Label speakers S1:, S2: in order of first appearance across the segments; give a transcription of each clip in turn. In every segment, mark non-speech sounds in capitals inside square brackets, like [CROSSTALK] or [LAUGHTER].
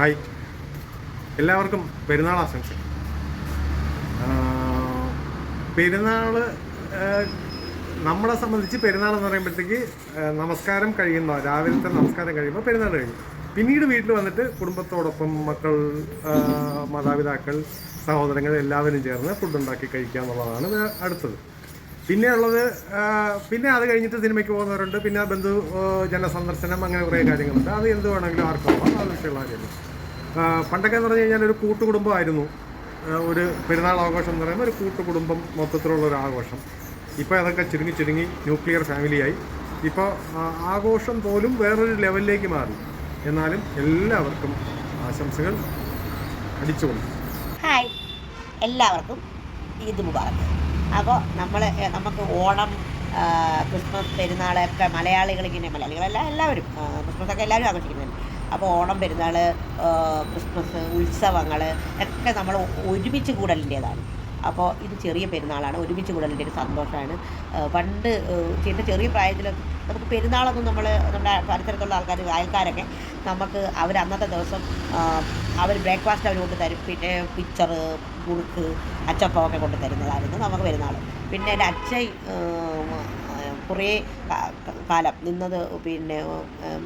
S1: Hi. എല്ലാവർക്കും പെരുന്നാൾ ആശംസ പെരുന്നാൾ നമ്മളെ സംബന്ധിച്ച് പെരുന്നാൾ എന്ന് പറയുമ്പോഴത്തേക്ക് നമസ്കാരം കഴിയുന്ന രാവിലത്തെ നമസ്കാരം കഴിയുമ്പോൾ പെരുന്നാൾ കഴിയും പിന്നീട് വീട്ടിൽ വന്നിട്ട് കുടുംബത്തോടൊപ്പം മക്കൾ മാതാപിതാക്കൾ സഹോദരങ്ങൾ എല്ലാവരും ചേർന്ന് ഫുഡ് ഉണ്ടാക്കി കഴിക്കുക എന്നുള്ളതാണ് അടുത്തത്. പിന്നെ ഉള്ളത് പിന്നെ അത് കഴിഞ്ഞിട്ട് സിനിമയ്ക്ക് പോകുന്നവരുണ്ട്. പിന്നെ ബന്ധു ജനസന്ദർശനം അങ്ങനെ കുറേ കാര്യങ്ങളുണ്ട്. അത് എന്ത് വേണമെങ്കിലും ആർക്കും ആ വിഷയമുള്ള കാര്യമില്ല. ആ, പണ്ടൊക്കെ എന്ന് പറഞ്ഞു കഴിഞ്ഞാൽ ഒരു കൂട്ടുകുടുംബമായിരുന്നു. ഒരു പെരുന്നാൾ ആഘോഷം എന്ന് പറയുമ്പോൾ ഒരു കൂട്ടുകുടുംബം മൊത്തത്തിലുള്ള ഒരു ആഘോഷം. ഇപ്പോൾ അതൊക്കെ ചുരുങ്ങി ചുരുങ്ങി ന്യൂക്ലിയർ ഫാമിലിയായി. ഇപ്പോൾ ആഘോഷം പോലും വേറൊരു ലെവലിലേക്ക് മാറി. എന്നാലും എല്ലാവർക്കും ആശംസകൾ അടിച്ചുകൊണ്ട്
S2: ഹായ്. എല്ലാവർക്കും ഈദ് മുബാറക്ക് അപ്പോൾ നമ്മൾ നമുക്ക് ഓണം ക്രിസ്മസ് പെരുന്നാളൊക്കെ മലയാളികൾ ഇങ്ങനെ മലയാളികളെല്ലാം എല്ലാവരും ക്രിസ്മസൊക്കെ എല്ലാവരും ആഘോഷിക്കുന്നുണ്ട്. അപ്പോൾ ഓണം പെരുന്നാൾ ക്രിസ്മസ് ഉത്സവങ്ങൾ ഒക്കെ നമ്മൾ ഒരുമിച്ച് കൂടലിന്റേതാണ് അപ്പോൾ ഇത് ചെറിയ പെരുന്നാളാണ് ഒരുമിച്ച് കൂടലിന്റെ ഒരു സന്തോഷമാണ് പണ്ട് ചെയ്ത ചെറിയ പ്രായത്തിൽ നമുക്ക് പെരുന്നാളൊന്നും നമ്മൾ നമ്മുടെ പരിസരത്തുള്ള ആൾക്കാർ അയൽക്കാരൊക്കെ നമുക്ക് അവർ അന്നത്തെ ദിവസം അവർ ബ്രേക്ക്ഫാസ്റ്റ് അവർ കൊണ്ട് തരും. പിന്നെ പിക്ചർ മുറുക്ക് അച്ചപ്പമൊക്കെ കൊണ്ടുതരുന്നതായിരുന്നു കൊണ്ട് തരുന്നതായിരുന്നു നമുക്ക് പെരുന്നാൾ പിന്നെ എന്റെ അച്ഛൻ കുറേ കാലം നിന്നത് പിന്നെ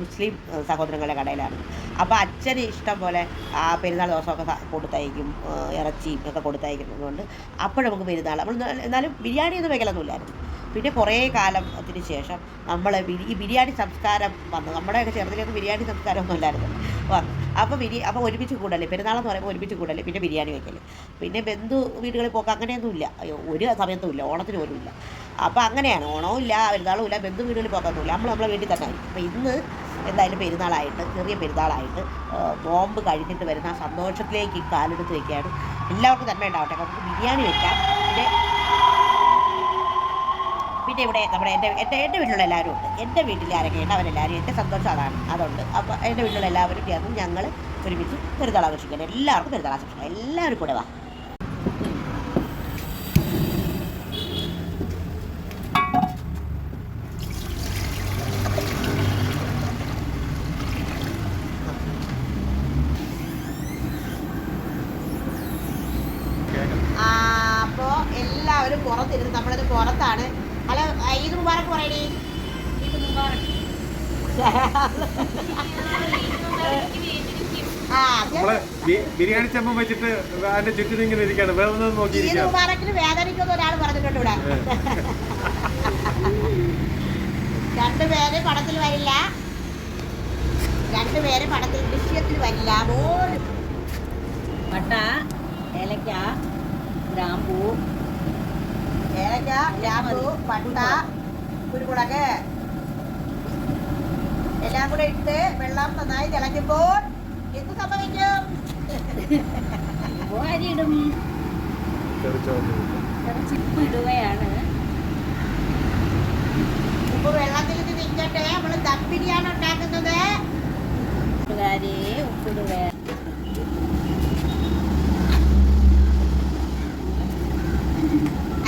S2: മുസ്ലിം സഹോദരങ്ങളുടെ കടയിലാണ്. അപ്പോൾ അച്ഛന് ഇഷ്ടം പോലെ ആ പെരുന്നാൾ ദിവസമൊക്കെ കൊടുത്തയക്കും ഇറച്ചിയും ഒക്കെ കൊടുത്തയക്കുന്നതുകൊണ്ട് അപ്പോൾ നമുക്ക് പെരുന്നാൾ നമ്മൾ എന്നാലും ബിരിയാണി ഒന്നും വെക്കലൊന്നുമില്ലായിരുന്നു. പിന്നെ കുറേ കാലത്തിന് ശേഷം നമ്മൾ ഈ ബിരിയാണി സംസ്കാരം വന്നു. നമ്മുടെയൊക്കെ ചെറുതിലൊക്കെ ബിരിയാണി സംസ്കാരമൊന്നും ഇല്ലായിരുന്നു. വന്നു അപ്പോൾ ബിരി അപ്പോൾ ഒരുമിച്ച് കൂടല്ലേ പെരുന്നാളെന്ന് പറയുമ്പോൾ ഒരുമിച്ച് കൂടല്ലേ പിന്നെ ബിരിയാണി വയ്ക്കൽ പിന്നെ ബന്ധു വീടുകളിൽ പോക്ക് അങ്ങനെയൊന്നുമില്ല. ഒരു സമയത്തും ഇല്ല ഓണത്തിന് പോലും ഇല്ല അപ്പോൾ അങ്ങനെയാണ്. ഓണവും ഇല്ല പെരുന്നാളും ഇല്ല ബന്ധു വീടുകളിൽ പോക്കൊന്നുമില്ല നമ്മൾ നമ്മളെ വീട്ടിൽ തന്നെ അപ്പോൾ ഇന്ന് എന്തായാലും പെരുന്നാളായിട്ട് ചെറിയ പെരുന്നാളായിട്ട് ബോംബ് കഴിഞ്ഞിട്ട് വരുന്ന സന്തോഷത്തിലേക്ക് ഈ കാലെടുത്ത് വയ്ക്കുകയാണ് എല്ലാവർക്കും തന്നെ ഉണ്ടാവട്ടെ. നമുക്ക് ബിരിയാണി വെക്കാം. പിന്നെ പിന്നെ ഇവിടെ നമ്മുടെ എന്റെ എന്റെ എന്റെ വീട്ടിലുള്ള എല്ലാവരും ഉണ്ട്. എന്റെ വീട്ടിൽ ആരൊക്കെയുണ്ട് അവരെല്ലാവരും എന്റെ സന്തോഷം അതാണ്. അതുണ്ട്. അപ്പോൾ എന്റെ വീട്ടിലുള്ള എല്ലാവരും ചേർന്ന് ഞങ്ങൾ ഒരുമിച്ച് പെരുന്നാൾ ആഘോഷിക്കണം എല്ലാവർക്കും പെരുന്നാൾ ആഘോഷിക്കണം എല്ലാവരും കൂടെ വാ അപ്പോൾ എല്ലാവരും പുറത്തിരുന്ന് നമ്മളത് പുറത്താണ്. അല്ല ഈദ് മുബാറക്ക് പറയണേ ആ
S1: നമ്മൾ ബിരിയാണി ചെമ്പം വെച്ചിട്ട് അതിന്റെ ചുറ്റിനും ഇങ്ങനെ ഇരിക്കാണ്. വേറെ നോക്കി
S2: മുബാറക്കിന് വേദനിക്കുന്ന ഒരാൾ പറഞ്ഞിട്ടുണ്ട് ഇവിടെ. രണ്ടുപേര് പടത്തിൽ വരില്ല. രണ്ടുപേര് പടത്തിൽ ദൃശ്യത്തിൽ വരില്ല. പോലും
S3: പട്ട ഏലക്ക ഗ്രാമ്പൂ
S2: ഏലക്ക ഗ്രാമ്പു പട്ട കുരുമുളക്. എല്ലാം കൂടെ ഇട്ട് വെള്ളം നന്നായി തിളയ്ക്കുമ്പോൾ എന്ത് സംഭവിക്കും?
S3: അരിയിടും ചിപ്പ് ഇടുകയാണ്
S2: ഉപ്പ് വെള്ളത്തിൽ നിൽക്കട്ടെ നമ്മൾ ദം ബിരിയാണി ഉണ്ടാക്കുന്നത്.
S3: കൂട്ടുകാരെ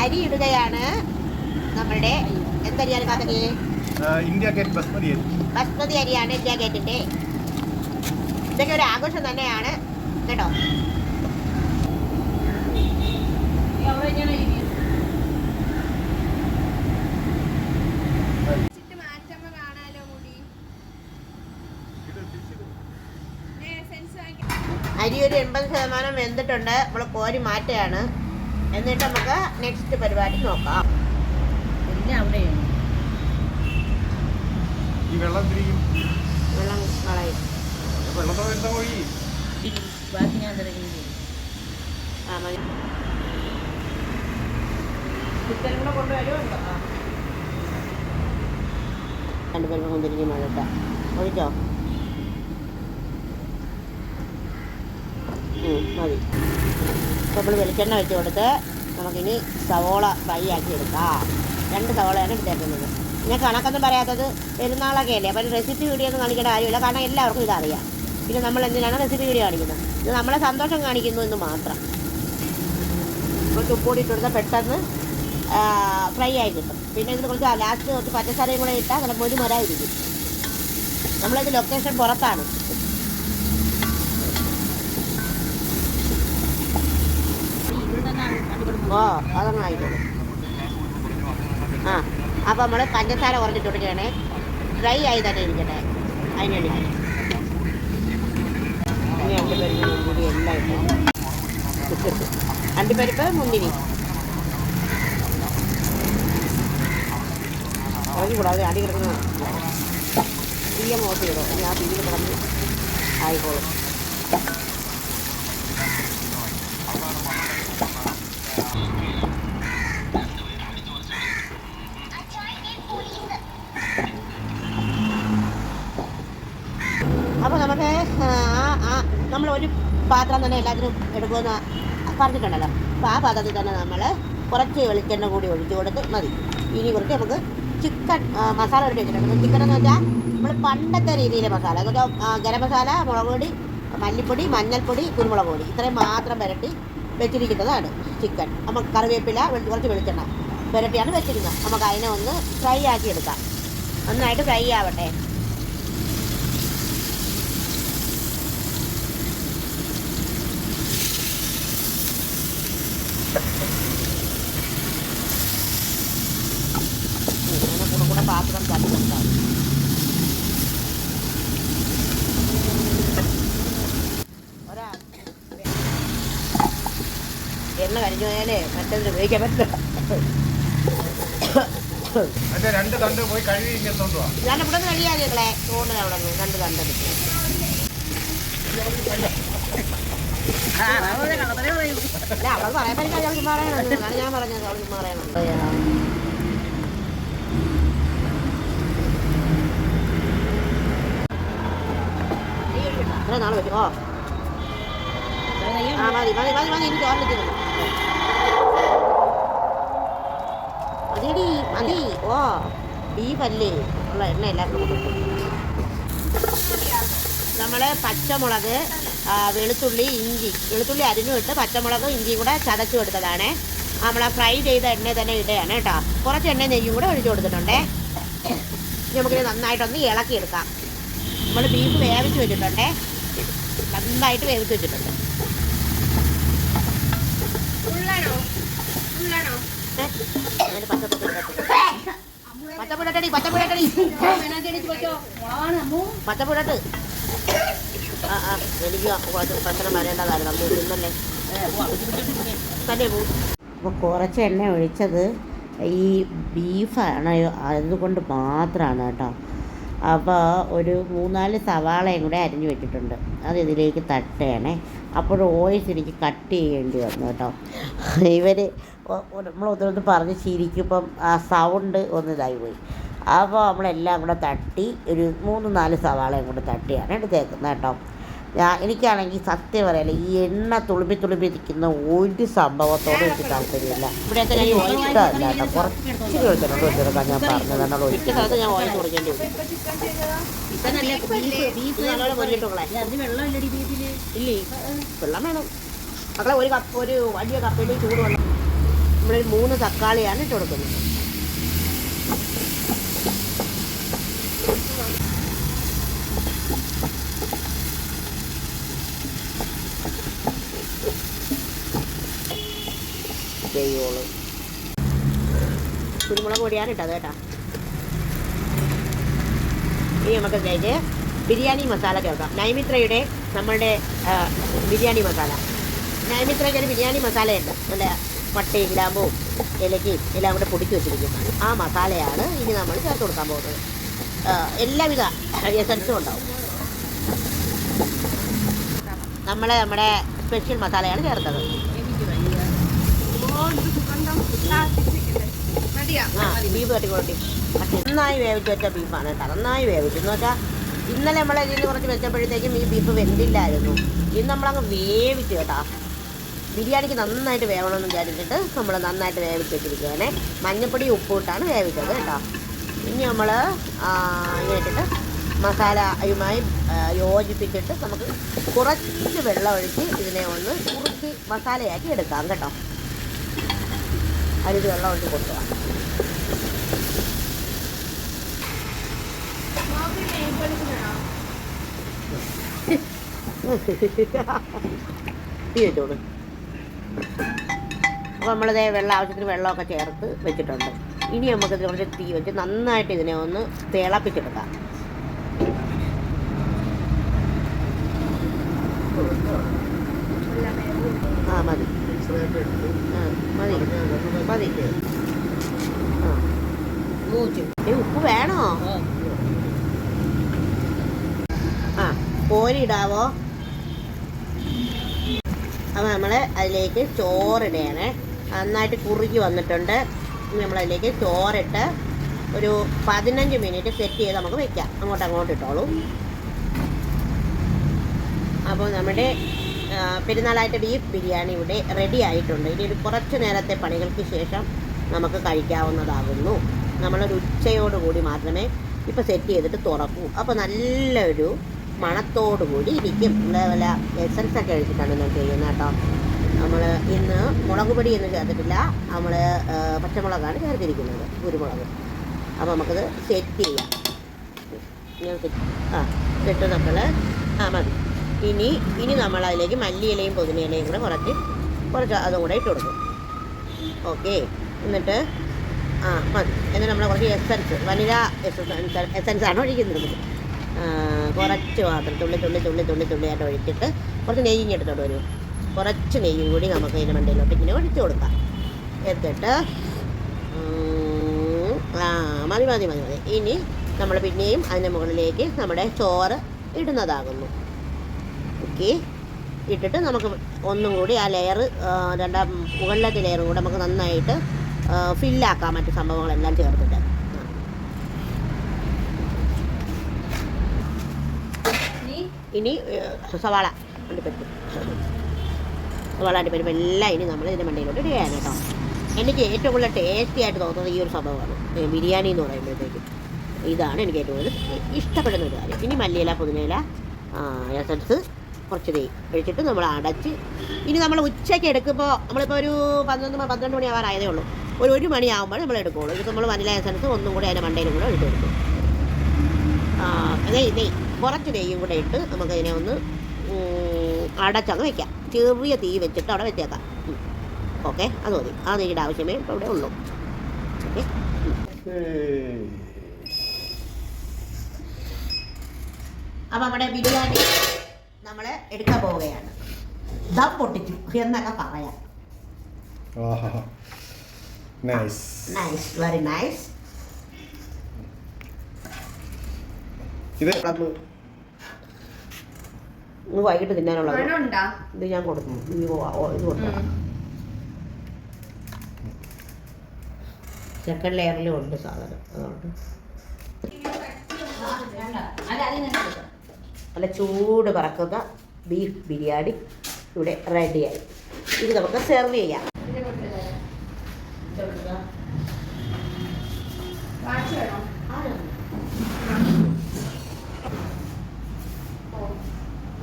S2: അരി ഇടുകയാണ് നമ്മളുടെ എന്തരിയാണ് കാത്തകി
S1: ഇന്ത്യ ഗേറ്റ് ബസ്മതി അരി.
S2: ബസ്മതി അരിയാണ് ഇന്ത്യ ഗേറ്റിന്റെ. ഇതൊക്കെ ഒരു ആഘോഷം തന്നെയാണ്. കേട്ടോ? അരി ഒരു എൺപത് ശതമാനം വെന്തിട്ടുണ്ട്. നമ്മൾ കോരി മാറ്റുകയാണ്. എന്നിട്ട് നമുക്ക് നെക്സ്റ്റ് പരിപാടി നോക്കാം.
S3: പിന്നെ അവിടെ
S1: ഈ വെള്ളം തിരിയും.
S2: വെള്ളം കളയും.
S1: വെള്ളത്തോ കോഴി
S3: ബാക്കി ഞാൻ തിരക്കി
S2: ആ മതി. ചിക്കനും കൂടെ കൊണ്ടുവരുമോ ആ രണ്ട് പേരും കൊണ്ടിരിക്കും മഴക്ക ഒഴിച്ചോ മതി. നമ്മൾ വെളിച്ചെണ്ണ വെച്ച് കൊടുത്ത് നമുക്കിനി സവോള ഫ്രൈ ആക്കി എടുക്കാം. രണ്ട് സവോളയാണ് എടുത്തേക്കുന്നത്. ഞാൻ കണക്കൊന്നും പറയാത്തത് പെരുന്നാളൊക്കെ അല്ലേ? അപ്പം റെസിപ്പി വീഡിയോ ഒന്നും കാണിക്കേണ്ട കാര്യമില്ല. കാരണം എല്ലാവർക്കും ഇതറിയാം. പിന്നെ നമ്മൾ എന്തിനാണ് റെസിപ്പി വീഡിയോ കാണിക്കുന്നത്? ഇത് നമ്മളെ സന്തോഷം കാണിക്കുന്നു എന്ന് മാത്രം. കുറച്ച് ഉപ്പുകൂടി ഇട്ട് കൊടുത്താൽ പെട്ടെന്ന് ഫ്രൈ ആയി കിട്ടും. പിന്നെ ഇതിൽ കുറച്ച് ലാസ്റ്റ് കുറച്ച് പച്ചക്കറിയും കൂടെ ഇട്ടാൽ നല്ല മൊരു മരായിരിക്കും നമ്മളിത് ലൊക്കേഷൻ പുറത്താണ്. ഓ അതങ്ങ് ആയിക്കോളും ആ അപ്പോൾ നമ്മൾ പഞ്ചസാര കുറച്ചിട്ട് കൊടുക്കണേ ഡ്രൈ ആയി തന്നെ ഇരിക്കട്ടെ. അതിന് വേണ്ടി. ഇനി എല്ലാം ഇട്ടു അണ്ടിപ്പരിപ്പ് മുന്തിരി. കൂടാതെ അടി കിടക്കുന്ന. തീയ മോട്ട് ഞാൻ തീയിൽ കിടന്ന് ആയിക്കോളും. അപ്പോൾ നമുക്ക് നമ്മൾ ഒരു പാത്രം തന്നെ എല്ലാത്തിനും എടുക്കുമെന്ന് പറഞ്ഞിട്ടുണ്ടല്ലോ. അപ്പോൾ ആ പാത്രത്തിൽ തന്നെ നമ്മൾ കുറച്ച് വെളിച്ചെണ്ണ കൂടി ഒഴിച്ചു കൊടുത്ത് മതി. ഇനി കുറച്ച് നമുക്ക് ചിക്കൻ മസാല ഒരു വെച്ചിട്ടുണ്ട്. ചിക്കൻ എന്ന് വെച്ചാൽ നമ്മൾ പണ്ടത്തെ രീതിയിലെ മസാല. എന്ന് വെച്ചാൽ ഗരം മസാല മുളക് പൊടി മല്ലിപ്പൊടി മഞ്ഞൾപ്പൊടി കുരുമുളക് പൊടി. ഇത്രയും മാത്രം പുരട്ടി വെച്ചിരിക്കുന്നതാണ് ചിക്കൻ. നമുക്ക് കറിവേപ്പില കുറച്ച് വെളിച്ചെണ്ണ പുരട്ടിയാണ് വെച്ചിരിക്കുന്നത്. നമുക്ക് അതിനെ ഒന്ന് ഫ്രൈ ആക്കി എടുക്കാം. നന്നായിട്ട് ഫ്രൈ ആവട്ടെ ഇങ്ങനെ കൂടെ കൂടെ പാത്രം തട്ടിക്കൊടുക്കാം ഒരാ എണ്ണ കരിഞ്ഞു മറ്റേതിന് ഉപയോഗിക്കാൻ പറ്റില്ല
S1: രണ്ട് തണ്ട് പോയി കഴുകി
S2: ഞാൻ ഇവിടെ നിന്ന് കഴിയാതെ ഞങ്ങളെ തോന്നുന്നത് അവിടെ നിന്ന് കണ്ട് കണ്ടെടുക്കും അല്ല അവൾ പറയാൻ പറ്റില്ല അവൾ ചുമ്മാ പറയണത് ഞാൻ പറഞ്ഞത് അവൾ ചുമ്മാ പറയണത് നാളെ വെച്ചു ഓ. ആ മതി മതി മതി മതി എനിക്ക് ഓർമ്മിക്കുന്നു മതിയടി മതി. ഓ ബീഫല്ലേ? ഉള്ള എണ്ണ എല്ലാവർക്കും കൊടുക്കും. നമ്മൾ പച്ചമുളക് വെളുത്തുള്ളി ഇഞ്ചി. വെളുത്തുള്ളി അരിഞ്ഞു ഇട്ട് പച്ചമുളകും ഇഞ്ചിയും കൂടെ ചതച്ചു കൊടുത്തതാണ് നമ്മൾ ഫ്രൈ ചെയ്ത എണ്ണ തന്നെ ഇടുകയാണ് കേട്ടോ. കുറച്ച് എണ്ണ നെയ്യും കൂടെ ഒഴിച്ചു കൊടുത്തിട്ടുണ്ടേ. നമുക്കിത് നന്നായിട്ടൊന്ന് ഇളക്കിയെടുക്കാം. നമ്മൾ ബീഫ് വേവിച്ച് വെച്ചിട്ടുണ്ടേ. നന്നായിട്ട് വേവിച്ച് വെച്ചിട്ടുണ്ട്. ഏ? അതിന് പച്ചപ്പൊടി ഇട്ടിട്ട്. പച്ചപ്പൊടി പച്ചപ്പൊടി പച്ചപ്പുഴട്ട് ആ ആ എനിക്ക് കുറച്ച് പ്രശ്നം വരേണ്ടതായിരുന്നു തന്നെ അപ്പോൾ കുറച്ച് എണ്ണ ഒഴിച്ചത് ഈ ബീഫാണ്. അതുകൊണ്ട് മാത്രമാണ് കേട്ടോ. അപ്പോൾ ഒരു മൂന്നാൽ സവാളയും കൂടെ അരിഞ്ഞു വെച്ചിട്ടുണ്ട്. അത് ഇതിലേക്ക് തട്ടുകയാണേ. അപ്പോൾ ഓയിൽസ് എനിക്ക് കട്ട് ചെയ്യേണ്ടി വന്നു കേട്ടോ. ഇവർ നമ്മൾ ഒന്നൊന്ന് പറഞ്ഞ് ചിരിക്കുമ്പം ആ സൗണ്ട് ഒന്ന് ഇതായി പോയി. അപ്പോൾ നമ്മളെല്ലാം കൂടെ തട്ടി ഒരു മൂന്ന് നാല് സവാളയും കൂടെ തട്ടിയാണ് എടുത്തേക്കുന്നത് കേട്ടോ. ഞാൻ എനിക്കാണെങ്കിൽ സത്യം പറയാല്ല ഈ എണ്ണ തുളുമ്പി തുളുമ്പി ഇരിക്കുന്ന ഒരു സംഭവത്തോടും എനിക്ക് താല്പര്യമില്ല. ഇഷ്ടമല്ല കേട്ടോ. കുറച്ച് വെളിച്ചെണ്ണ വെച്ചെടുക്കാൻ ഞാൻ പറഞ്ഞത് എന്നാൽ ഒരിക്കൽ ഞാൻ
S3: വെള്ളമില്ലടി ബീഫിൽ.
S2: ഇല്ലേ? വെള്ളം വേണം. മക്കളെ ഒരു കപ്പ് ഒരു വലിയ കപ്പയിൽ ചൂട് വെള്ളം നമ്മളൊരു മൂന്ന് തക്കാളിയാണ് ഇട്ട് കൊടുക്കുന്നത്. ചെയ്യുള്ളൂ കുരുമുളക് പൊടിയാണ് ഇട്ടത് കേട്ടോ. ഇനി നമുക്ക് കഴിഞ്ഞ് ബിരിയാണി മസാല ചേർക്കാം നൈമിത്രയുടെ നമ്മളുടെ ബിരിയാണി മസാല. നൈമിത്രയ്ക്ക് ഒരു ബിരിയാണി മസാലയുണ്ട്. നല്ല പട്ടയും ഗ്രാമ്പും ഇലക്കയും എല്ലാം കൂടെ പൊടിച്ച് വെച്ചിരിക്കും ആ മസാലയാണ് ഇനി നമ്മൾ ചേർത്ത് കൊടുക്കാൻ പോകുന്നത്. എല്ലാവിധ എസൻസും ഉണ്ടാവും. നമ്മൾ നമ്മുടെ സ്പെഷ്യൽ മസാലയാണ് ചേർത്തത്. ആ ബീഫ് തട്ടിക്കൊട്ടി നന്നായി വേവിച്ച് വെച്ച ബീഫാണ് കേട്ടോ. നന്നായി വേവിച്ചു. എന്ന് വെച്ചാൽ ഇന്നലെ നമ്മളെ ഇതിൽ കുറച്ച് വെച്ചപ്പോഴത്തേക്കും ഈ ബീഫ് വെന്തില്ലായിരുന്നു. ഇന്ന് നമ്മളങ്ങ് വേവിച്ചു കേട്ടോ. ബിരിയാണിക്ക് നന്നായിട്ട് വേവണമെന്ന് വിചാരിച്ചിട്ട് നമ്മൾ നന്നായിട്ട് വേവിച്ച് വെച്ചിരിക്കുകയാണേ. മഞ്ഞപ്പൊടി ഉപ്പിട്ടാണ് വേവിച്ചത് കേട്ടോ. ഇനി നമ്മൾ ഇങ്ങനെ മസാല മസാലയുമായി യോജിപ്പിച്ചിട്ട് നമുക്ക് കുറച്ച് വെള്ളം ഒഴിച്ച് ഇതിനെ ഒന്ന് കുറുക്കി മസാലയാക്കി എടുക്കാം കേട്ടോ. അരി വെള്ളം ഒഴിച്ച് കൊടുക്കുക. [LAUGHS] വെച്ചോളൂ. അപ്പോൾ നമ്മളിതേ വെള്ളം ആവശ്യത്തിന് വെള്ളമൊക്കെ ചേർത്ത് വെച്ചിട്ടുണ്ട്. ഇനി നമുക്കിത് കുറച്ച് തീ വെച്ച് നന്നായിട്ട് ഇതിനെ ഒന്ന് തിളപ്പിച്ചെടുക്കാം. ആ മതി. മതി. മതി. ഉപ്പ് വേണോ? ആ കോരിയിടാവോ? അപ്പോൾ നമ്മൾ അതിലേക്ക് ചോറിടുകയാണേ നന്നായിട്ട് കുറുകി വന്നിട്ടുണ്ട്. നമ്മളതിലേക്ക് ചോറിട്ട് ഒരു പതിനഞ്ച് മിനിറ്റ് സെറ്റ് ചെയ്ത് നമുക്ക് വെക്കാം. അങ്ങോട്ട് അങ്ങോട്ട് ഇട്ടോളൂ. അപ്പോൾ നമ്മുടെ പെരുന്നാളായിട്ട് ബീഫ് ബിരിയാണി ഇവിടെ റെഡി ആയിട്ടുണ്ട്. ഇനി ഒരു കുറച്ച് നേരത്തെ പണികൾക്ക് ശേഷം നമുക്ക് കഴിക്കാവുന്നതാകുന്നു. നമ്മളൊരു ഉച്ചയോടുകൂടി മാത്രമേ ഇപ്പോൾ സെറ്റ് ചെയ്തിട്ട് തുറക്കൂ അപ്പോൾ നല്ലൊരു മണത്തോടു കൂടി ഇരിക്കും വല്ല എസൻസ് ഒക്കെ ഒഴിച്ചിട്ടാണ് ഞാൻ ചെയ്യുന്നത് കേട്ടോ. നമ്മൾ ഇന്ന് മുളക് പൊടി ഒന്നും ചേർത്തിട്ടില്ല നമ്മൾ പച്ചമുളകാണ് ചേർത്തിരിക്കുന്നത് കുരുമുളക്. അപ്പോൾ നമുക്കത് സെറ്റ് ചെയ്യാം. ഞാൻ ആ ഇട്ട് നമ്മൾ ആ മതി. ഇനി ഇനി നമ്മൾ അതിലേക്ക് മല്ലിയിലയും പുതിനയിലയും കൂടെ കുറച്ച് കുറച്ച് അതും കൂടെ ഇട്ട് കൊടുക്കും. ഓക്കെ. എന്നിട്ട് ആ മതി. എന്നിട്ട് നമ്മൾ കുറച്ച് എസൻസ് വനില എസൻസ് ആണ് ഒഴിക്കുന്നത്. കുറച്ച് മാത്രം തുള്ളി തുള്ളി തുള്ളി തുള്ളി തുള്ളിയായിട്ട് ഒഴിച്ചിട്ട് കുറച്ച് നെയ്യും എടുത്തോട്ട് വരും. കുറച്ച് നെയ്യും കൂടി നമുക്ക് ഇതിന് മണ്ടയിലോട്ട് ഇങ്ങനെ ഒഴിച്ചു കൊടുക്കാം. എടുത്തിട്ട് ആ മതി മതി മതി മതി. ഇനി നമ്മൾ പിന്നെയും അതിന്റെ മുകളിലേക്ക് നമ്മുടെ ചോറ് ഇടുന്നതാകുന്നു. ഓക്കെ. ഇട്ടിട്ട് നമുക്ക് ഒന്നും കൂടി ആ ലെയർ രണ്ടാം മുകളിലത്തെ ലെയറും കൂടെ നമുക്ക് നന്നായിട്ട് ഫില്ലാക്കാം മറ്റു സംഭവങ്ങളെല്ലാം ചേർത്തിട്ട് ആ.
S3: നീ
S2: ഇനി സവാള അണ്ടിപ്പരിപ്പ് സവാള അണ്ടിപ്പരിപ്പ് എല്ലാം ഇനി നമ്മൾ ഇതിന്റെ മണ്ടയിലോട്ട് ഇടുകയാണ് കേട്ടോ. എനിക്ക് ഏറ്റവും കൂടുതൽ ടേസ്റ്റി ആയിട്ട് തോന്നുന്നത് ഈ ഒരു സംഭവമാണ്. ബിരിയാണി എന്ന് പറയുമ്പോഴത്തേക്കും. ഇതാണ് എനിക്ക് ഏറ്റവും കൂടുതൽ ഇഷ്ടപ്പെടുന്ന ഒരു കാര്യം. ഇനി മല്ലിയില പുതിനയില എസൻസ് കുറച്ച് തേ ഒഴിച്ചിട്ട് നമ്മൾ അടച്ച് ഇനി നമ്മൾ ഉച്ചയ്ക്ക് എടുക്കുമ്പോൾ നമ്മളിപ്പോൾ ഒരു പന്ത്രണ്ട് പന്ത്രണ്ട് മണി ആവാറായതേ ഉള്ളൂ. ഒരു ഒരു മണിയാകുമ്പോൾ നമ്മൾ എടുക്കുകയുള്ളൂ ഇതിപ്പോൾ നമ്മൾ വനില എസൻസ് ഒന്നും കൂടി അതിന്റെ മണ്ടയിലും കൂടെ എടുത്തു കൊടുക്കും. അതെ നെയ്യ്. കുറച്ച് നെയ്യും കൂടെ ഇട്ട് നമുക്കതിനെ ഒന്ന് അടച്ചങ്ങ് വെക്കാം. ചെറിയ തീ വെച്ചിട്ട് അവിടെ വെച്ചേക്കാം. ഓക്കെ അത് മതി. ആ നെയ്യുടെ ആവശ്യമേ ഇപ്പോൾ ഇവിടെ ഉള്ളൂ. ഓക്കെ അപ്പം നമ്മുടെ ബിരിയാണി നമ്മൾ എടുക്കാൻ പോവുകയാണ്. ദം പൊട്ടിച്ചു എന്നൊക്കെ പറയാം.
S1: നൈസ്
S2: നൈസ് വെരി നൈസ്
S1: ഇത്
S2: ഇന്ന് വൈകിട്ട് തിന്നാനുള്ളത്
S3: മണമുണ്ടാ
S2: ഇത് ഞാൻ കൊടുക്കും. ഇത് ഓ- ഓ- ഇത് കൊടുത്തു സെക്കൻഡ് ലെയറിലും ഉണ്ട് സാധനം. അതുകൊണ്ട്. നല്ല ചൂട് പറക്കുന്ന ബീഫ് ബിരിയാണി ഇവിടെ റെഡിയായി ഇത് നമുക്ക് സെർവ് ചെയ്യാം.
S3: ഇത് കൊടുത്തത്. വാച്ച് വേണോ? കുറച്ച് powder ഇട്ട് വേണമെങ്കിൽ set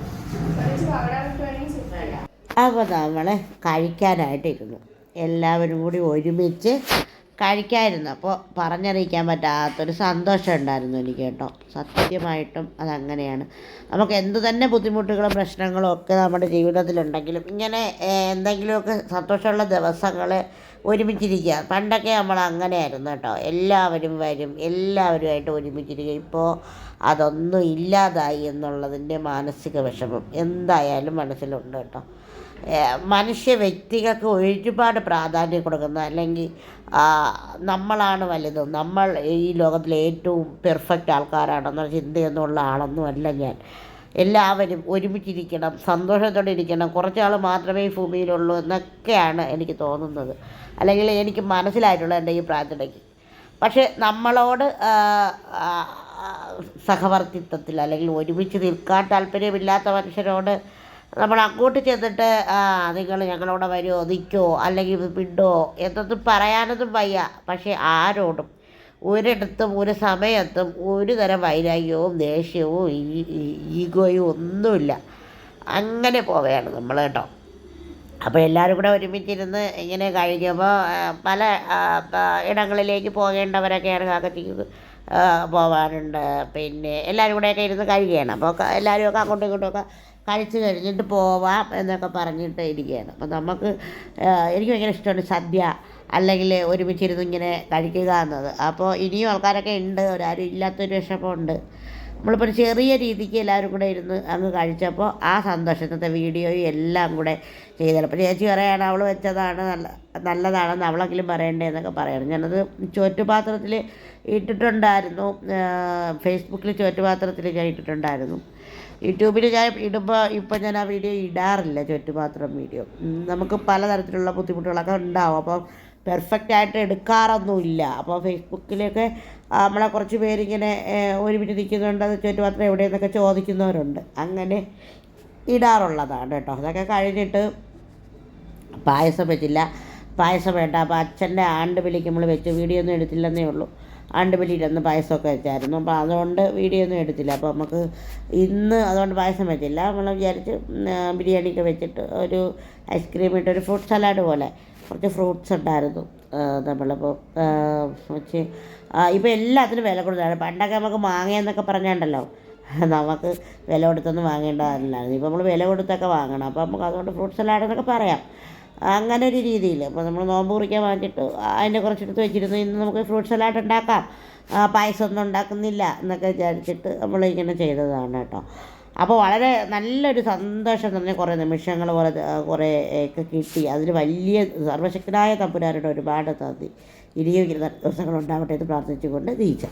S3: ചെയ്യാം.
S2: അപ്പോൾ നമ്മൾ കഴിക്കാനായിട്ടിരുന്നു. എല്ലാവരും കൂടി ഒരുമിച്ച് കഴിക്കായിരുന്നു. അപ്പോൾ പറഞ്ഞറിയിക്കാൻ പറ്റാത്തൊരു സന്തോഷം ഉണ്ടായിരുന്നു എനിക്ക് കേട്ടോ. സത്യമായിട്ടും അതങ്ങനെയാണ്. നമുക്ക് എന്ത് തന്നെ ബുദ്ധിമുട്ടുകളും പ്രശ്നങ്ങളും ഒക്കെ നമ്മുടെ ജീവിതത്തിലുണ്ടെങ്കിലും ഇങ്ങനെ എന്തെങ്കിലുമൊക്കെ സന്തോഷമുള്ള ദിവസങ്ങൾ ഒരുമിച്ചിരിക്കുക. പണ്ടൊക്കെ നമ്മൾ അങ്ങനെയായിരുന്നു കേട്ടോ. എല്ലാവരും വരും എല്ലാവരുമായിട്ട് ഒരുമിച്ചിരിക്കുക. ഇപ്പോൾ അതൊന്നും ഇല്ലാതായി എന്നുള്ളതിന്റെ മാനസിക വിഷമം എന്തായാലും മനസ്സിലുണ്ട് കേട്ടോ. മനുഷ്യ വ്യക്തികൾക്ക് ഒരുപാട് പ്രാധാന്യം കൊടുക്കുന്ന അല്ലെങ്കിൽ നമ്മളാണ് വലുത്. നമ്മൾ ഈ ലോകത്തിലെ ഏറ്റവും പെർഫെക്റ്റ് ആൾക്കാരാണെന്ന ചിന്തയൊന്നുള്ള ആളൊന്നുമല്ല ഞാൻ. എല്ലാവരും ഒരുമിച്ചിരിക്കണം സന്തോഷത്തോടെ ഇരിക്കണം. കുറച്ചാൾ മാത്രമേ ഈ ഭൂമിയിലുള്ളൂ എന്നൊക്കെയാണ് എനിക്ക് തോന്നുന്നത്. അല്ലെങ്കിൽ എനിക്ക് മനസ്സിലായിട്ടുള്ള എന്റെ ഈ പ്രാർത്ഥനയ്ക്ക്. പക്ഷേ നമ്മളോട് സഹവർത്തിത്വത്തിൽ അല്ലെങ്കിൽ ഒരുമിച്ച് നിൽക്കാൻ താല്പര്യമില്ലാത്ത മനുഷ്യരോട് നമ്മൾ അങ്ങോട്ട് ചെന്നിട്ട് നിങ്ങൾ ഞങ്ങളോട് വരുമോ നിൽക്കുമോ അല്ലെങ്കിൽ വിടോ എന്നൊന്നും പറയാനൊന്നും വയ്യ. പക്ഷേ ആരോടും ഒരിടത്തും ഒരു സമയത്തും ഒരു തരം വൈരാഗ്യവും ദേഷ്യവും ഈഗോയും ഒന്നുമില്ല. അങ്ങനെ പോവുകയാണ് നമ്മൾ കേട്ടോ. അപ്പോൾ എല്ലാവരും കൂടെ ഒരുമിച്ചിരുന്ന് ഇങ്ങനെ കഴിക്കുമ്പോൾ പല ഇടങ്ങളിലേക്ക് പോകേണ്ടവരൊക്കെയാണ് കാക്കത്തിക്ക് പോകാനുണ്ട് പിന്നെ എല്ലാവരും കൂടെയൊക്കെ ഇരുന്ന് കഴിയുകയാണ് അപ്പോൾ എല്ലാവരും ഒക്കെ അങ്ങോട്ടും ഇങ്ങോട്ടും ഒക്കെ
S4: കഴിച്ച് കഴിഞ്ഞിട്ട് പോവാം എന്നൊക്കെ പറഞ്ഞിട്ട് ഇരിക്കുകയാണ്. അപ്പോൾ നമുക്ക് എനിക്ക് ഭയങ്കര ഇഷ്ടമാണ് സദ്യ. അല്ലെങ്കിൽ ഒരുമിച്ചിരുന്ന് ഇങ്ങനെ കഴിക്കുക എന്നത് അപ്പോൾ ഇനിയും ആൾക്കാരൊക്കെ ഉണ്ട്. ഒരാരും ഇല്ലാത്തൊരു വിഷമമുണ്ട് നമ്മളിപ്പോൾ ഒരു ചെറിയ രീതിക്ക് എല്ലാവരും കൂടെ ഇരുന്ന് അങ്ങ് കഴിച്ചപ്പോൾ ആ സന്തോഷത്തിന്റെ വീഡിയോയും എല്ലാം കൂടെ ചെയ്തത് അപ്പോൾ ചേച്ചി പറയുകയാണ് അവൾ വെച്ചതാണ് നല്ല നല്ലതാണെന്ന് അവളെങ്കിലും പറയണ്ടേ എന്നൊക്കെ പറയണം. ഞാനത് ചോറ്റുപാത്രത്തിൽ ഇട്ടിട്ടുണ്ടായിരുന്നു. ഫേസ്ബുക്കിൽ ചോറ്റുപാത്രത്തിൽ ഞാൻ ഇട്ടിട്ടുണ്ടായിരുന്നു. യൂട്യൂബിൽ ഞാൻ ഇടുമ്പോൾ ഇപ്പോൾ ഞാൻ ആ വീഡിയോ ഇടാറില്ല ചുറ്റുപാത്രം വീഡിയോ. നമുക്ക് പലതരത്തിലുള്ള ബുദ്ധിമുട്ടുകളൊക്കെ ഉണ്ടാവും. അപ്പോൾ പെർഫെക്റ്റ് ആയിട്ട് എടുക്കാറൊന്നുമില്ല. അപ്പോൾ ഫേസ്ബുക്കിലൊക്കെ നമ്മളെ കുറച്ച് പേരിങ്ങനെ ഒരുമിച്ച് നിൽക്കുന്നുണ്ട്. അത് ചുറ്റുപാത്രം എവിടെയെന്നൊക്കെ ചോദിക്കുന്നവരുണ്ട്. അങ്ങനെ ഇടാറുള്ളതാണ് കേട്ടോ. അതൊക്കെ കഴിഞ്ഞിട്ട് പായസം വെച്ചില്ല. പായസം വേണ്ട. അപ്പോൾ അച്ഛന്റെ ആണ്ട് വിളിക്ക് നമ്മൾ വെച്ചു വീഡിയോ ഒന്നും എടുത്തില്ലെന്നേ ഉള്ളൂ. ആണ്ട് വിളിയിട്ടൊന്ന് പായസമൊക്കെ വെച്ചായിരുന്നു. അപ്പോൾ അതുകൊണ്ട് വീഡിയോ ഒന്നും എടുത്തില്ല. അപ്പോൾ നമുക്ക് ഇന്ന് അതുകൊണ്ട് പായസം വെച്ചില്ല. നമ്മൾ വിചാരിച്ച് ബിരിയാണിയൊക്കെ വെച്ചിട്ട് ഒരു ഐസ്ക്രീം ഇട്ട് ഒരു ഫ്രൂട്ട് സലാഡ് പോലെ കുറച്ച് ഫ്രൂട്ട്സ് ഉണ്ടായിരുന്നു. നമ്മളിപ്പോൾ ഇപ്പോൾ എല്ലാത്തിനും വില കൂടുതലാണ്. പണ്ടൊക്കെ നമുക്ക് മാങ്ങയെന്നൊക്കെ പറഞ്ഞാണ്ടല്ലോ. നമുക്ക് വില കൊടുത്തൊന്നും വാങ്ങേണ്ടതല്ലായിരുന്നു ഇപ്പോൾ നമ്മൾ വില കൊടുത്തൊക്കെ വാങ്ങണം. അപ്പോൾ നമുക്ക് അതുകൊണ്ട് ഫ്രൂട്ട് സലാഡ് എന്നൊക്കെ പറയാം. അങ്ങനെ ഒരു രീതിയിൽ അപ്പോൾ നമ്മൾ നോമ്പ് കുറിക്കാൻ വാങ്ങിച്ചിട്ട് അതിന്റെ കുറച്ചെടുത്ത് വെച്ചിരുന്നു. ഇന്ന് നമുക്ക് ഫ്രൂട്ട് സലാഡ് ഉണ്ടാക്കാം. പായസമൊന്നും ഉണ്ടാക്കുന്നില്ല എന്നൊക്കെ വിചാരിച്ചിട്ട് നമ്മളിങ്ങനെ ചെയ്തതാണ് കേട്ടോ. അപ്പോൾ വളരെ നല്ലൊരു സന്തോഷം തന്നെ കുറേ നിമിഷങ്ങൾ പോലെ കുറേ ഒക്കെ കിട്ടി. അതിന് വലിയ സർവശക്തനായ തമ്പുരാരുടെ ഒരുപാട് നന്ദി. ഇനിയും ഇങ്ങനെ ദിവസങ്ങൾ ഉണ്ടാവട്ടെ എന്ന് പ്രാർത്ഥിച്ചുകൊണ്ട് നീച്ച